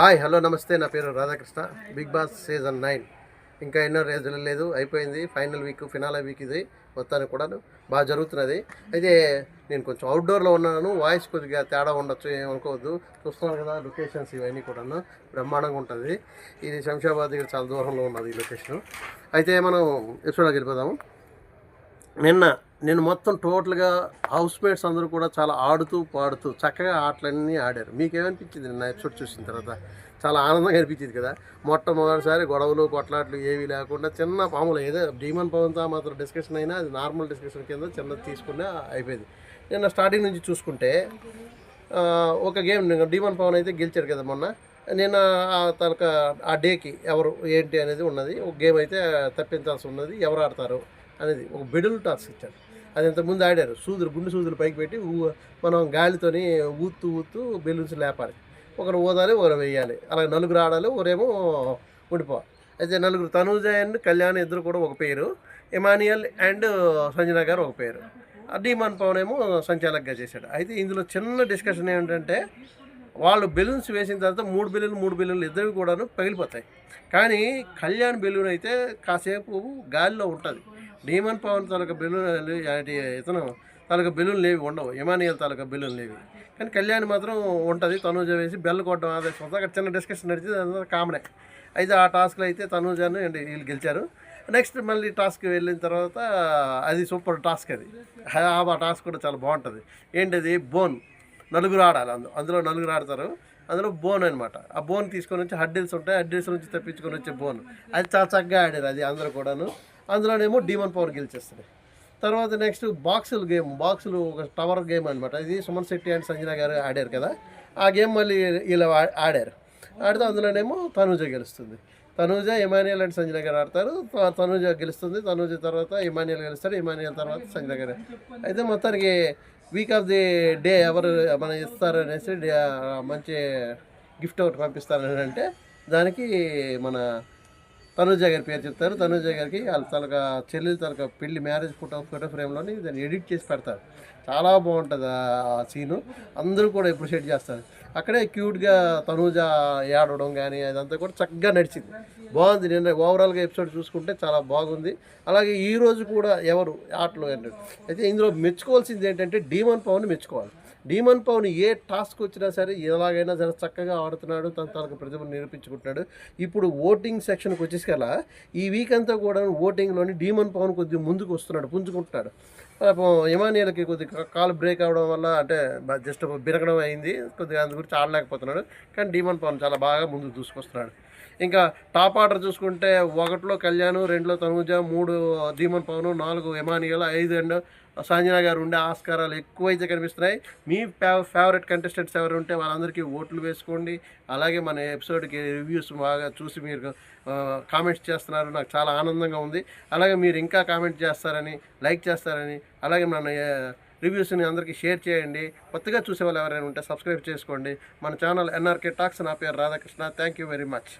Hi hello నమస్తే. నా పేరు Radhakrishna. Bigg Boss season nine ఇంకా ఎన్నో రోజులు లేదు అయిపోయింది. ఫైనల్ వీక్ ఫినాల వీక్ ఇది. మొత్తానికి కూడా బాగా జరుగుతున్నది. అయితే నేను కొంచెం అవుట్డోర్లో ఉన్నాను. వాయిస్ కొద్దిగా తేడా ఉండొచ్చు ఏమనుకోవద్దు. చూస్తున్నాను కదా లొకేషన్స్ ఇవన్నీ కూడాను బ్రహ్మాండంగా ఉంటుంది. ఇది శంషాబాద్ దగ్గర చాలా దూరంలో ఉన్నది ఈ లొకేషన్ అయితే మనం ఎపిసోడ్కి వెళ్ళిపోదాము నిన్న నేను మొత్తం టోటల్గా హౌస్ మేట్స్ అందరూ కూడా చాలా ఆడుతూ పాడుతూ చక్కగా ఆటలన్నీ ఆడారు. మీకేమనిపించింది నిన్న ఎపిసోడ్ చూసిన తర్వాత? చాలా ఆనందంగా అనిపించింది కదా? మొట్టమొదటిసారి గొడవలు కొట్లాట్లు ఏవి లేకుండా చిన్న పాములు ఏదో డీమన్ పవన్తో మాత్రం డిస్కషన్ అయినా అది నార్మల్ డిస్కషన్ కింద చిన్నది తీసుకునే అయిపోయింది. నిన్న స్టార్టింగ్ నుంచి చూసుకుంటే ఒక గేమ్ డీమన్ పవన్ అయితే గెలిచాడు కదా మొన్న. నేను తనక ఆ డేకి ఎవరు ఏంటి అనేది ఉన్నది. ఒక గేమ్ అయితే తప్పించాల్సి ఉన్నది. ఎవరు ఆడతారు అనేది ఒక బెడుల్ టాస్క్ ఇచ్చాడు. అది ఇంతకుముందు ఆడారు. సూదులు గుండు సూదులు పైకి పెట్టి ఊ- మనం గాలితోని ఊత్తు ఊత్తూ బెలూన్స్ లేపాలి. ఒకరు ఊదాలి ఒకరు వేయాలి అలాగే నలుగురు ఆడాలి ఒకరేమో ఉండిపోవాలి. అయితే నలుగురు తనూజ అండ్ కళ్యాణ్ ఇద్దరు కూడా ఒక పేరు. ఎమానియల్ అండ్ సంజన గారు ఒక పేరు. డీమాన్ పవన్ ఏమో సంచాలకగా చేశాడు. అయితే ఇందులో చిన్న డిస్కషన్ ఏంటంటే వాళ్ళు బెలూన్స్ వేసిన తర్వాత మూడు బెలూన్లు మూడు బెలూన్లు ఇద్దరు కూడాను పగిలిపోతాయి. కానీ కళ్యాణ్ బెలూన్ అయితే కాసేపు గాలిలో ఉంటుంది. డీమన్ పవన్ తాలూకా బెలూన్ ఇతను తాలూకా బెలూన్ లేవి ఉండవు. ఇమానియల్ తాలూకా బెలూన్లు లేవి కానీ కళ్యాణ్ మాత్రం ఉంటుంది. తనూజ వేసి బెల్ కొట్టడం అదే అక్కడ చిన్న డిస్కషన్ నడిచింది అదంతా కామనే. అయితే ఆ టాస్క్లో అయితే తనూజాను అండ్ వీళ్ళు గెలిచారు. నెక్స్ట్ మళ్ళీ టాస్క్ వెళ్ళిన తర్వాత అది సూపర్ టాస్క్ అది. ఆ టాస్క్ కూడా చాలా బాగుంటుంది. ఏంటది? బోన్. నలుగురు ఆడాలి అందులో అందులో నలుగురు ఆడతారు. అందులో బోన్ అనమాట ఆ బోన్ తీసుకొని వచ్చి హడ్డిల్స్ ఉంటాయి. హడ్డిల్స్ నుంచి తప్పించుకొని వచ్చే బోన్. అది చాలా చక్కగా ఆడారు అది అందరూ కూడాను. అందులోనేమో డీమన్ పవర్ గెలిచేస్తుంది. తర్వాత నెక్స్ట్ బాక్సులు గేమ్ బాక్సులు ఒక టవర్ గేమ్ అనమాట ఇది సుమన్ శెట్టి అండ్ సంజన గారు ఆడారు కదా. ఆ గేమ్ మళ్ళీ ఇలా ఆడారు. ఆడితే అందులోనేమో తనూజ గెలుస్తుంది. తనూజ ఇమానియల్ అండ్ సంజన గారు ఆడతారు. త- తనూజ గెలుస్తుంది. తనూజ తర్వాత ఇమానియల్ గెలుస్తారు ఇమానియల్ తర్వాత సంజన గారు. అయితే మొత్తానికి వీక్ ఆఫ్ ది డే ఎవరు మనం ఇస్తారు అనేసి మంచి గిఫ్ట్ ఒకటి పంపిస్తారని అంటే దానికి మన తనుజ గారి పేరు చెప్తారు. తనుజ గారికి వాళ్ళ తనక చెల్లెలు తనక పెళ్ళి మ్యారేజ్ ఫోటో ఫోటో ఫ్రేమ్లోని దాన్ని ఎడిట్ చేసి పెడతారు. చాలా బాగుంటుంది ఆ సీను. అందరూ కూడా అప్రిషియేట్ చేస్తారు. అక్కడే క్యూట్గా తనూజ ఏడవడం కానీ అదంతా కూడా చక్కగా నడిచింది. బాగుంది. నిన్న ఓవరాల్గా ఎపిసోడ్ చూసుకుంటే చాలా బాగుంది. అలాగే ఈ రోజు కూడా ఎవరు ఆటలు అన్నాడు అయితే ఇందులో మెచ్చుకోవాల్సింది ఏంటంటే డీమన్ పవన్ మెచ్చుకోవాలి. డీమన్ పవన్ ఏ టాస్క్ వచ్చినా సరే ఎలాగైనా సరే చక్కగా ఆడుతున్నాడు. తన తనకు ప్రతిభను నిరూపించుకుంటున్నాడు. ఇప్పుడు ఓటింగ్ సెక్షన్కి తీసుకెళ్ళ. ఈ వీక్ అంతా కూడా ఓటింగ్లోని డీమన్ పవన్ కొద్దిగా ముందుకు వస్తున్నాడు పుంజుకుంటున్నాడు. పాపం ఇమానియల్కి కొద్దిగా కాలు బ్రేక్ అవడం వల్ల అంటే జస్ట్ బిరగడం అయింది కొద్దిగా అందు గురించి ఆడలేకపోతున్నాడు. కానీ డీమన్ పవన్ చాలా బాగా ముందుకు దూసుకొస్తున్నాడు. ఇంకా టాప్ ఆర్డర్ చూసుకుంటే ఒకటిలో కళ్యాణ్ రెండులో తనుజ మూడు ధీమన్ పవన్ నాలుగు ఎమానియల్ ఐదు అండ్ సంజన గారు ఉండే ఆస్కారాలు ఎక్కువైతే కనిపిస్తున్నాయి. మీ ఫేవరెట్ కంటెస్టెంట్స్ ఎవరు ఉంటే వాళ్ళందరికీ ఓట్లు వేసుకోండి. అలాగే మన ఎపిసోడ్కి రివ్యూస్ బాగా చూసి మీరు కామెంట్స్ చేస్తున్నారు. నాకు చాలా ఆనందంగా ఉంది. అలాగే మీరు ఇంకా కామెంట్ చేస్తారని లైక్ చేస్తారని అలాగే మన రివ్యూస్ని అందరికీ షేర్ చేయండి. కొత్తగా చూసే వాళ్ళు ఎవరైనా ఉంటే సబ్స్క్రైబ్ చేసుకోండి. మన ఛానల్ ఎన్ఆర్కే టాక్స్ నా పేరు Radhakrishna. Thank you very much.